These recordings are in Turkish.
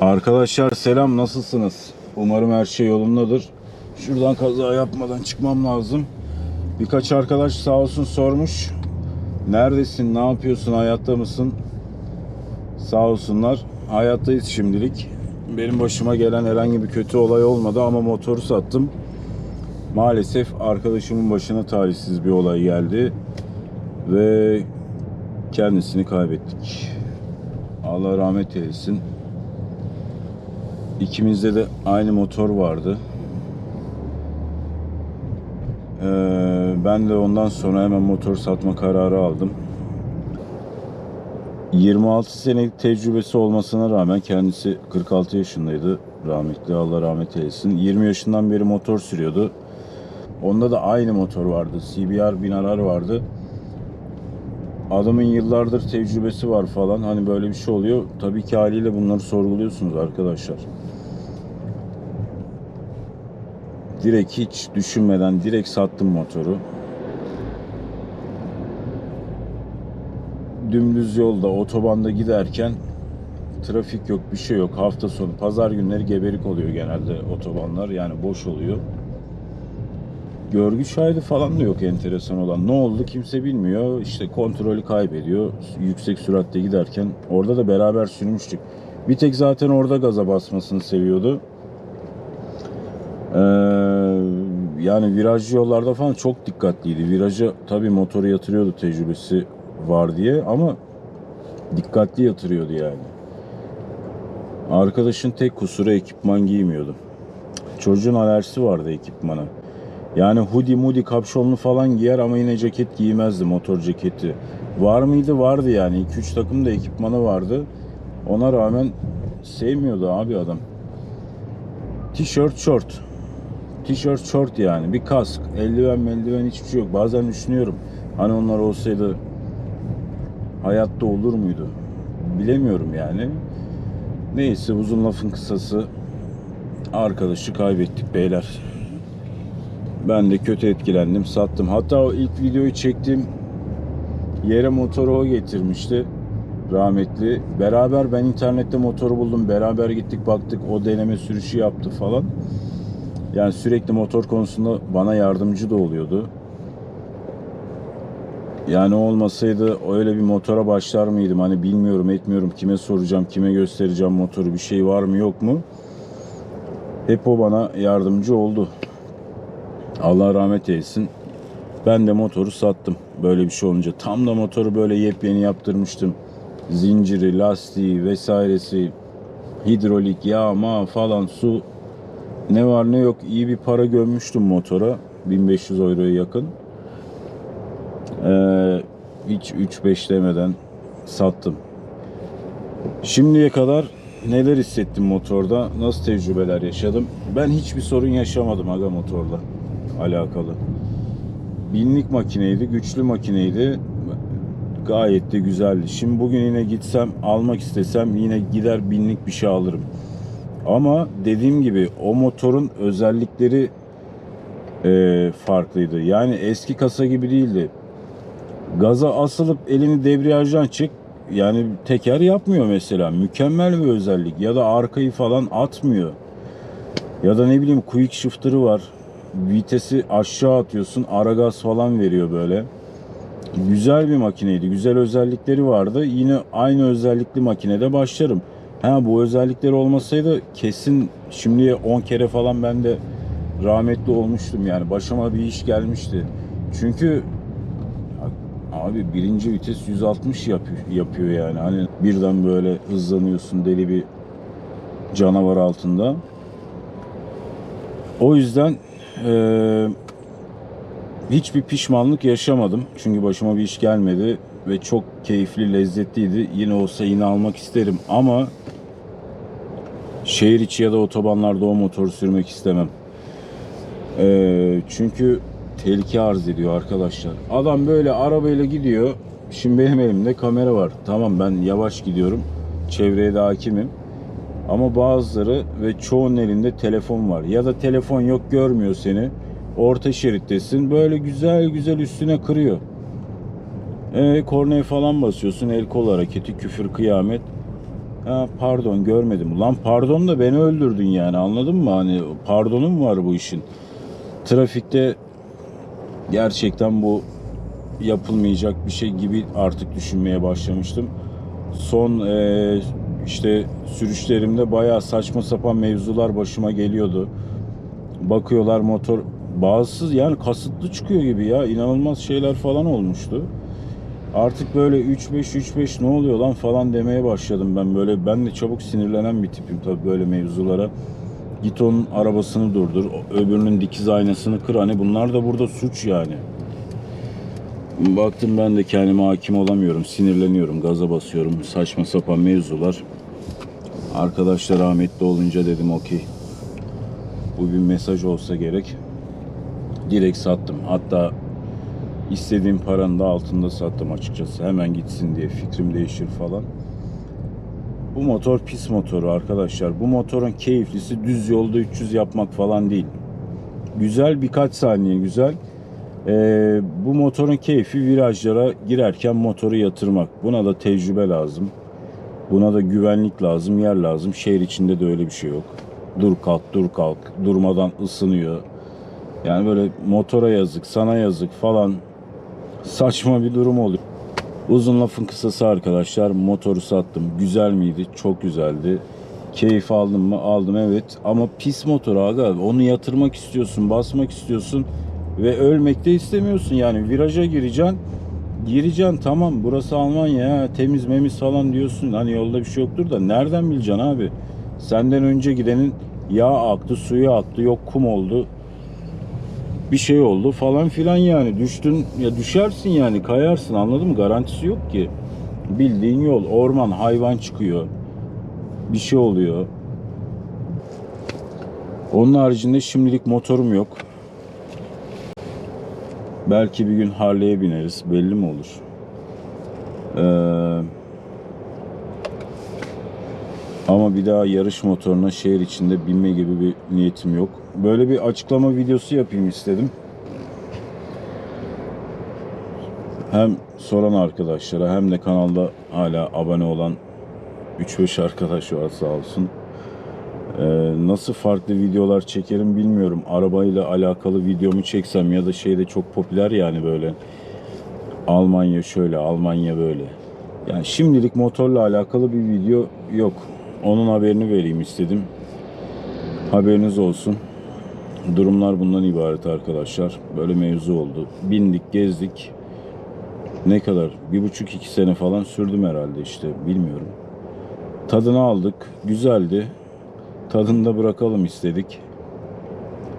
Arkadaşlar selam nasılsınız? Umarım her şey yolundadır. Şuradan kaza yapmadan çıkmam lazım. Birkaç arkadaş sağ olsun sormuş. Neredesin? Ne yapıyorsun? Hayatta mısın? Sağ olsunlar. Hayattayız şimdilik. Benim başıma gelen herhangi bir kötü olay olmadı ama motoru sattım. Maalesef arkadaşımın başına talihsiz bir olay geldi ve kendisini kaybettik. Allah rahmet eylesin. İkimizde de aynı motor vardı. Ee, ben de ondan sonra hemen motor satma kararı aldım. 26 senelik tecrübesi olmasına rağmen kendisi 46 yaşındaydı rahmetli Allah rahmet eylesin. 20 yaşından beri motor sürüyordu. Onda da aynı motor vardı. CBR 1000 arar vardı. Adamın yıllardır tecrübesi var falan. Hani böyle bir şey oluyor. Tabii ki haliyle bunları sorguluyorsunuz arkadaşlar. Direkt hiç düşünmeden direkt sattım motoru. Dümdüz yolda otobanda giderken trafik yok bir şey yok. Hafta sonu pazar günleri geberik oluyor genelde otobanlar yani boş oluyor. Görgü şahidi falan da yok enteresan olan. Ne oldu kimse bilmiyor. İşte kontrolü kaybediyor. Yüksek süratte giderken. Orada da beraber sürmüştük. Bir tek zaten orada gaza basmasını seviyordu. Ee, yani virajlı yollarda falan çok dikkatliydi. Viraja tabii motoru yatırıyordu tecrübesi var diye ama dikkatli yatırıyordu yani. Arkadaşın tek kusuru ekipman giymiyordu. Çocuğun alerjisi vardı ekipmana. Yani hoodie mudi kapşonlu falan giyer ama yine ceket giymezdi motor ceketi. Var mıydı? Vardı yani. 2-3 takım da ekipmanı vardı. Ona rağmen sevmiyordu abi adam. Tişört, şort. Tişört, şort yani. Bir kask, eldiven, eldiven hiçbir şey yok. Bazen düşünüyorum. Hani onlar olsaydı hayatta olur muydu? Bilemiyorum yani. Neyse uzun lafın kısası arkadaşı kaybettik beyler. Ben de kötü etkilendim, sattım. Hatta o ilk videoyu çektiğim yere motoru o getirmişti. Rahmetli. Beraber ben internette motoru buldum. Beraber gittik baktık. O deneme sürüşü yaptı falan. Yani sürekli motor konusunda bana yardımcı da oluyordu. Yani olmasaydı öyle bir motora başlar mıydım? Hani bilmiyorum etmiyorum. Kime soracağım, kime göstereceğim motoru. Bir şey var mı yok mu? Hep o bana yardımcı oldu. Allah rahmet eylesin. Ben de motoru sattım. Böyle bir şey olunca. Tam da motoru böyle yepyeni yaptırmıştım. Zinciri, lastiği vesairesi, hidrolik, yağma falan su ne var ne yok iyi bir para gömmüştüm motora. 1500 euroya yakın. Ee, hiç 3-5 demeden sattım. Şimdiye kadar neler hissettim motorda, nasıl tecrübeler yaşadım? Ben hiçbir sorun yaşamadım aga motorla alakalı. Binlik makineydi, güçlü makineydi. Gayet de güzeldi. Şimdi bugün yine gitsem, almak istesem yine gider binlik bir şey alırım. Ama dediğim gibi o motorun özellikleri e, farklıydı. Yani eski kasa gibi değildi. Gaza asılıp elini debriyajdan çek. Yani teker yapmıyor mesela. Mükemmel bir özellik. Ya da arkayı falan atmıyor. Ya da ne bileyim quick shifter'ı var. Vitesi aşağı atıyorsun. Ara gaz falan veriyor böyle. Güzel bir makineydi. Güzel özellikleri vardı. Yine aynı özellikli makinede başlarım. Ha bu özellikleri olmasaydı kesin şimdiye 10 kere falan ben de rahmetli olmuştum yani. Başıma bir iş gelmişti. Çünkü abi birinci vites 160 yapıyor, yapıyor yani. Hani birden böyle hızlanıyorsun deli bir canavar altında. O yüzden eee, hiçbir pişmanlık yaşamadım. Çünkü başıma bir iş gelmedi ve çok keyifli, lezzetliydi. Yine olsa yine almak isterim ama şehir içi ya da otobanlarda o motoru sürmek istemem. Eee, çünkü tehlike arz ediyor arkadaşlar. Adam böyle arabayla gidiyor. Şimdi benim elimde kamera var. Tamam ben yavaş gidiyorum. Çevreye de hakimim. Ama bazıları ve çoğunun elinde telefon var. Ya da telefon yok görmüyor seni. Orta şerittesin. Böyle güzel güzel üstüne kırıyor. E, kornaya falan basıyorsun. El kol hareketi, küfür, kıyamet. Ha, pardon görmedim. Lan pardon da beni öldürdün yani anladın mı? Hani pardonun mu var bu işin? Trafikte gerçekten bu yapılmayacak bir şey gibi artık düşünmeye başlamıştım. Son eee, işte sürüşlerimde bayağı saçma sapan mevzular başıma geliyordu. Bakıyorlar motor bazısı yani kasıtlı çıkıyor gibi ya inanılmaz şeyler falan olmuştu. Artık böyle 3-5 3-5 ne oluyor lan falan demeye başladım ben böyle ben de çabuk sinirlenen bir tipim tabii böyle mevzulara. Git onun arabasını durdur, öbürünün dikiz aynasını kır hani bunlar da burada suç yani. Baktım ben de kendime hakim olamıyorum, sinirleniyorum, gaza basıyorum, saçma sapan mevzular. Arkadaşlar rahmetli olunca dedim okey. Bu bir mesaj olsa gerek. Direkt sattım. Hatta istediğim paranın da altında sattım açıkçası. Hemen gitsin diye fikrim değişir falan. Bu motor pis motoru arkadaşlar. Bu motorun keyiflisi düz yolda 300 yapmak falan değil. Güzel birkaç saniye güzel. Ee, bu motorun keyfi virajlara girerken motoru yatırmak. Buna da tecrübe lazım. Buna da güvenlik lazım, yer lazım. Şehir içinde de öyle bir şey yok. Dur kalk, dur kalk. Durmadan ısınıyor. Yani böyle motora yazık, sana yazık falan saçma bir durum oluyor. Uzun lafın kısası arkadaşlar motoru sattım. Güzel miydi? Çok güzeldi. Keyif aldım mı? Aldım evet. Ama pis motor aga. Onu yatırmak istiyorsun, basmak istiyorsun ve ölmek de istemiyorsun. Yani viraja gireceksin. Gireceksin tamam burası Almanya ya, temiz memiz falan diyorsun. Hani yolda bir şey yoktur da nereden bileceksin abi? Senden önce gidenin yağ aktı, suyu aktı, yok kum oldu bir şey oldu falan filan yani. Düştün ya düşersin yani kayarsın anladın mı? Garantisi yok ki. Bildiğin yol orman hayvan çıkıyor. Bir şey oluyor. Onun haricinde şimdilik motorum yok. Belki bir gün Harley'e bineriz belli mi olur? Ee, ama bir daha yarış motoruna şehir içinde binme gibi bir niyetim yok. Böyle bir açıklama videosu yapayım istedim. Hem soran arkadaşlara hem de kanalda hala abone olan 3-5 arkadaş var sağ olsun. Ee, nasıl farklı videolar çekerim bilmiyorum. Arabayla alakalı videomu çeksem ya da şeyde çok popüler yani böyle. Almanya şöyle, Almanya böyle. Yani şimdilik motorla alakalı bir video yok. Onun haberini vereyim istedim. Haberiniz olsun. Durumlar bundan ibaret arkadaşlar. Böyle mevzu oldu. Bindik, gezdik. Ne kadar? Bir buçuk iki sene falan sürdüm herhalde işte. Bilmiyorum. Tadını aldık. Güzeldi. Tadını da bırakalım istedik.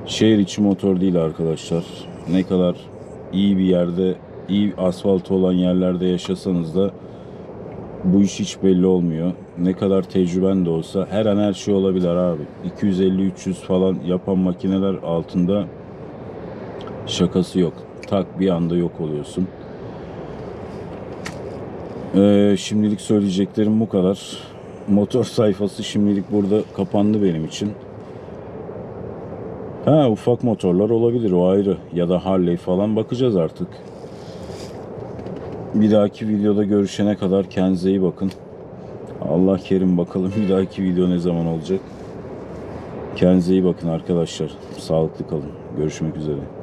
Şehir içi motor değil arkadaşlar. Ne kadar iyi bir yerde, iyi asfaltı olan yerlerde yaşasanız da bu iş hiç belli olmuyor. Ne kadar tecrüben de olsa her an her şey olabilir abi. 250-300 falan yapan makineler altında şakası yok. Tak bir anda yok oluyorsun. Ee, şimdilik söyleyeceklerim bu kadar. Motor sayfası şimdilik burada kapandı benim için. Ha ufak motorlar olabilir o ayrı. Ya da Harley falan bakacağız artık. Bir dahaki videoda görüşene kadar kendinize iyi bakın. Allah kerim bakalım bir dahaki video ne zaman olacak. Kendinize iyi bakın arkadaşlar. Sağlıklı kalın. Görüşmek üzere.